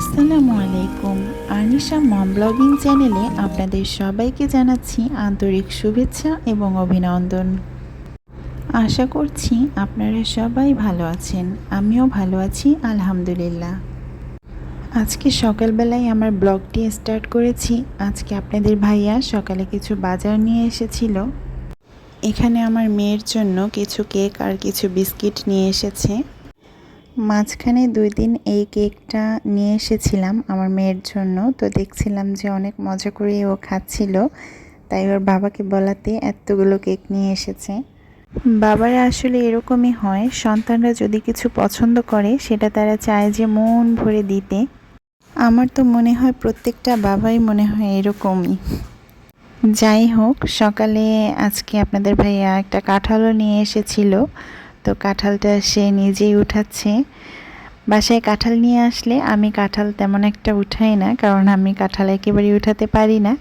আসসালামু আলাইকুম। আর্নিশা মম ব্লগিং চ্যানেলে আপনাদের সবাইকে জানাচ্ছি আন্তরিক শুভেচ্ছা এবং অভিনন্দন। আশা করছি আপনারা সবাই ভালো আছেন। আমিও ভালো আছি, আলহামদুলিল্লাহ। আজকে সকালবেলায় আমার ব্লগটি স্টার্ট করেছি। আজকে আপনাদের ভাইয়া সকালে কিছু বাজার নিয়ে এসেছিল। এখানে আমার মেয়ের জন্য কিছু কেক আর কিছু বিস্কিট নিয়ে এসেছে। মাঝখানে দুই দিন এই কেকটা নিয়ে এসেছিলাম আমার মেয়ের জন্য। তো দেখছিলাম যে অনেক মজা করে ও খাচ্ছিল। তাই ওর বাবাকে বলাতে এতগুলো কেক নিয়ে এসেছে। বাবারা আসলে এরকমই হয়। সন্তানরা যদি কিছু পছন্দ করে, সেটা তারা চায় যে মন ভরে দিতে। আমার তো মনে হয় প্রত্যেকটা বাবাই মনে হয় এরকমই। যাই হোক, সকালে আজকে আপনাদের ভাইয়া একটা কাঁঠালও নিয়ে এসেছিল। তো কাঁঠালটা সে নিজেই উঠাচ্ছে। বাসায় কাঁঠাল নিয়ে আসলে আমি কাঁঠাল তেমন একটা উঠাই না, কারণ আমি কাঁঠাল একেবারেই উঠাতে পারি না।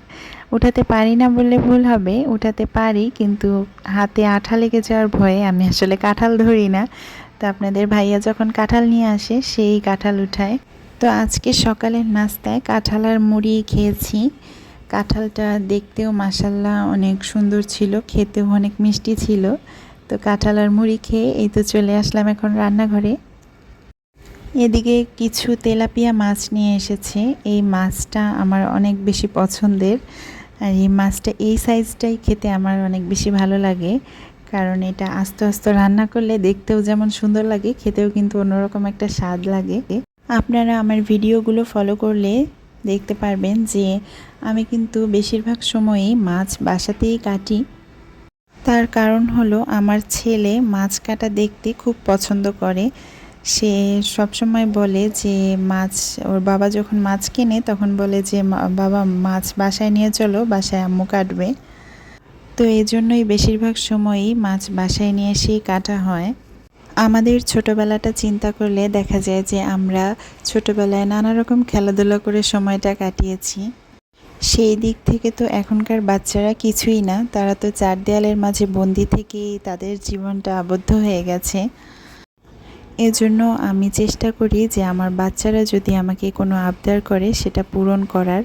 উঠাতে পারি না বললে ভুল হবে, উঠাতে পারি, কিন্তু হাতে আঠা লেগে যাওয়ার ভয়ে আমি আসলে কাঁঠাল ধরি না। তো আপনাদের ভাইয়া যখন কাঁঠাল নিয়ে আসে, সেই কাঁঠাল উঠায়। তো আজকে সকালের নাস্তায় কাঁঠাল আর মুড়ি খেয়েছি। কাঁঠালটা দেখতেও মাসাল্লাহ অনেক সুন্দর ছিল, খেতেও অনেক মিষ্টি ছিল। তো কাঁঠাল আর মুড়ি খেয়ে এই তো চলে আসলাম এখন রান্নাঘরে। এদিকে কিছু তেলাপিয়া মাছ নিয়ে এসেছে। এই মাছটা আমার অনেক বেশি পছন্দের। আর এই মাছটা এই সাইজটাই খেতে আমার অনেক বেশি ভালো লাগে। কারণ এটা আস্তে আস্তে রান্না করলে দেখতেও যেমন সুন্দর লাগে, খেতেও কিন্তু অন্যরকম একটা স্বাদ লাগে। আপনারা আমার ভিডিওগুলো ফলো করলে দেখতে পারবেন যে আমি কিন্তু বেশিরভাগ সময়ই মাছ বাসাতেই কাটি। তার কারণ হলো আমার ছেলে মাছ কাটা দেখতে খুব পছন্দ করে। সে সবসময় বলে যে মাছ, ওর বাবা যখন মাছ কেনে তখন বলে যে বাবা, মাছ বাসায় নিয়ে চলো, বাসায় আম্মু কাটবে। তো এই জন্যই বেশিরভাগ সময়ই মাছ বাসায় নিয়ে এসেই কাটা হয়। আমাদের ছোটোবেলাটা চিন্তা করলে দেখা যায় যে আমরা ছোটোবেলায় নানা রকম খেলাধুলা করে সময়টা কাটিয়েছি। সেই দিক থেকে তো এখনকার বাচ্চারা কিছুই না। তারা তো চার দেয়ালের মাঝে বন্দি থেকেই তাদের জীবনটা আবদ্ধ হয়ে গেছে। এজন্য আমি চেষ্টা করি যে আমার বাচ্চারা যদি আমাকে কোনো আবদার করে, সেটা পূরণ করার।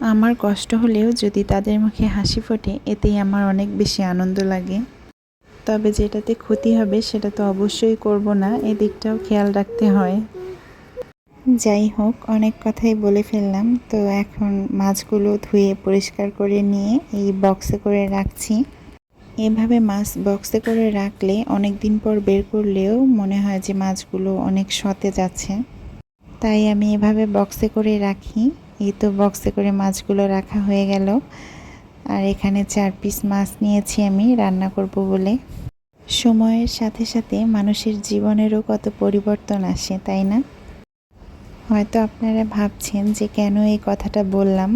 আমার কষ্ট হলেও যদি তাদের মুখে হাসি ফোটে, এতেই আমার অনেক বেশি আনন্দ লাগে। তবে যেটাতে ক্ষতি হবে, সেটা তো অবশ্যই করব না। এদিকটাও খেয়াল রাখতে হয়। যাই হোক, অনেক কথাই বলে ফেললাম। তো এখন মাছগুলো ধুয়ে পরিষ্কার করে নিয়ে এই বক্সে করে রাখছি। এভাবে মাছ বক্সে করে রাখলে অনেক দিন পর বের করলেও মনে হয় যে মাছগুলো অনেক সতেজ আছে তাই আমি এভাবে বক্সে করে রাখি। এই তো বক্সে করে মাছগুলো রাখা হয়ে গেল। আর এখানে চার পিস মাছ নিয়েছি আমি রান্না করব বলে। সময়ের সাথে সাথে মানুষের জীবনেরও কত পরিবর্তন আসে, তাই না? হয়তো আপনারা ভাবছেন যে কেন এই কথাটা বললাম।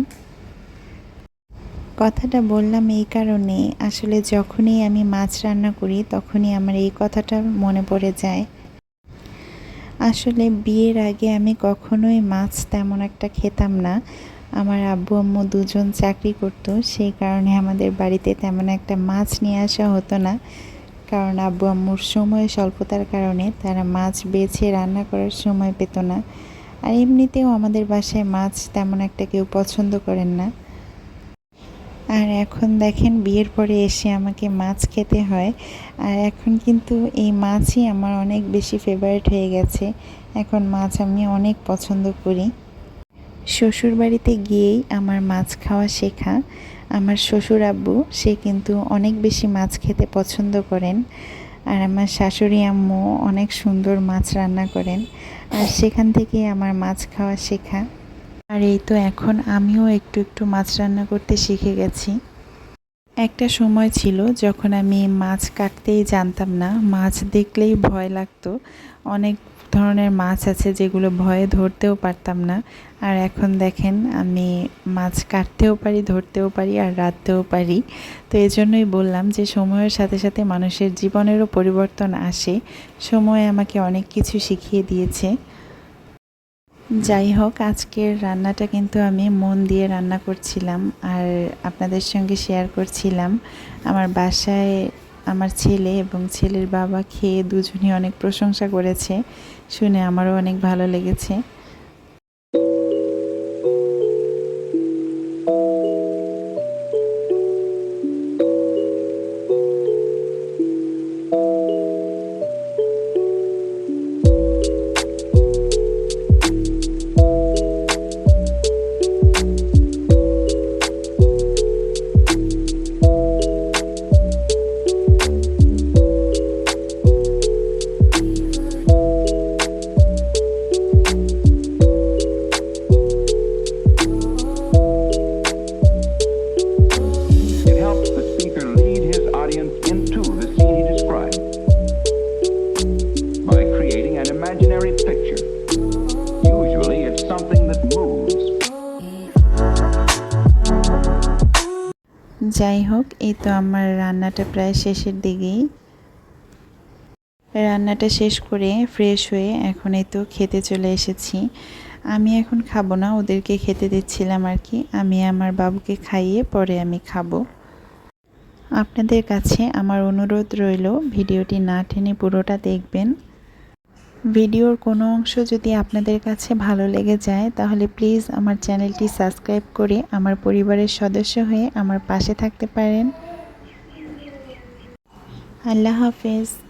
কথাটা বললাম এই কারণে, আসলে যখনই আমি মাছ রান্না করি, তখনই আমার এই কথাটা মনে পড়ে যায়। আসলে বিয়ের আগে আমি কখনোই মাছ তেমন একটা খেতাম না। আমার আব্বু আম্মু দুজন চাকরি করতো, সেই কারণে আমাদের বাড়িতে তেমন একটা মাছ নিয়ে আসা হতো না। কারণ আব্বু আম্মুর সময় স্বল্পতার কারণে তারা মাছ বেছে রান্না করার সময় পেত না। আর এমনিতেও আমাদের বাসায় মাছ তেমন একটা কেউ পছন্দ করেন না। আর এখন দেখেন বিয়ের পরে এসে আমাকে মাছ খেতে হয়। আর এখন কিন্তু এই মাছই আমার অনেক বেশি ফেভারিট হয়ে গেছে। এখন মাছ আমি অনেক পছন্দ করি। শ্বশুর বাড়িতে গিয়েই আমার মাছ খাওয়া শেখা। আমার শ্বশুর আব্বু সে কিন্তু অনেক বেশি মাছ খেতে পছন্দ করেন। আর আমার শাশুড়ি আম্মু অনেক সুন্দর মাছ রান্না করেন। আর সেখান থেকে আমার মাছ খাওয়া শেখা। আর এই তো এখন আমিও একটু একটু মাছ রান্না করতে শিখে গেছি। একটা সময় ছিল যখন আমি মাছ কাটতেই জানতাম না, মাছ দেখলেই ভয় লাগতো। অনেক ধরনের মাছ আছে যেগুলো ভয়ে ধরতেও পারতাম না। আর এখন দেখেন, আমি মাছ কাটতেও পারি, ধরতেও পারি আর রাঁধতেও পারি। তো এই জন্যই বললাম যে, সময়ের সাথে সাথে মানুষের জীবনেরও পরিবর্তন আসে। সময় আমাকে অনেক কিছু শিখিয়ে দিয়েছে। যাই হোক, আজকের রান্নাটা কিন্তু আমি মন দিয়ে রান্না করছিলাম আর আপনাদের সঙ্গে শেয়ার করছিলাম। আমার বাসায় আমার ছেলে এবং ছেলের বাবা খেয়ে দুজনই অনেক প্রশংসা করেছে। শুনে আমারও অনেক ভালো লেগেছে। into the scene he described by creating an imaginary picture. Usually it's something that moves. যাই হোক এই তো আমার রান্নাটা প্রায় শেষের দিকেই রান্নাটা শেষ করে ফ্রেশ হয়ে এখন এই তো খেতে চলে এসেছি আমি এখন খাব না, ওদেরকে খেতে দিচ্ছিলাম আর কি আমি আমার বাবুকে খাইয়ে পরে আমি খাব আপনাদের কাছে আমার অনুরোধ রইল, ভিডিওটি না টেনে পুরোটা দেখবেন। ভিডিওর কোনো অংশ যদি আপনাদের কাছে ভালো লেগে যায়, তাহলে প্লিজ আমার চ্যানেলটি সাবস্ক্রাইব করে আমার পরিবারের সদস্য হয়ে আমার পাশে থাকতে পারেন। আল্লাহ হাফেজ।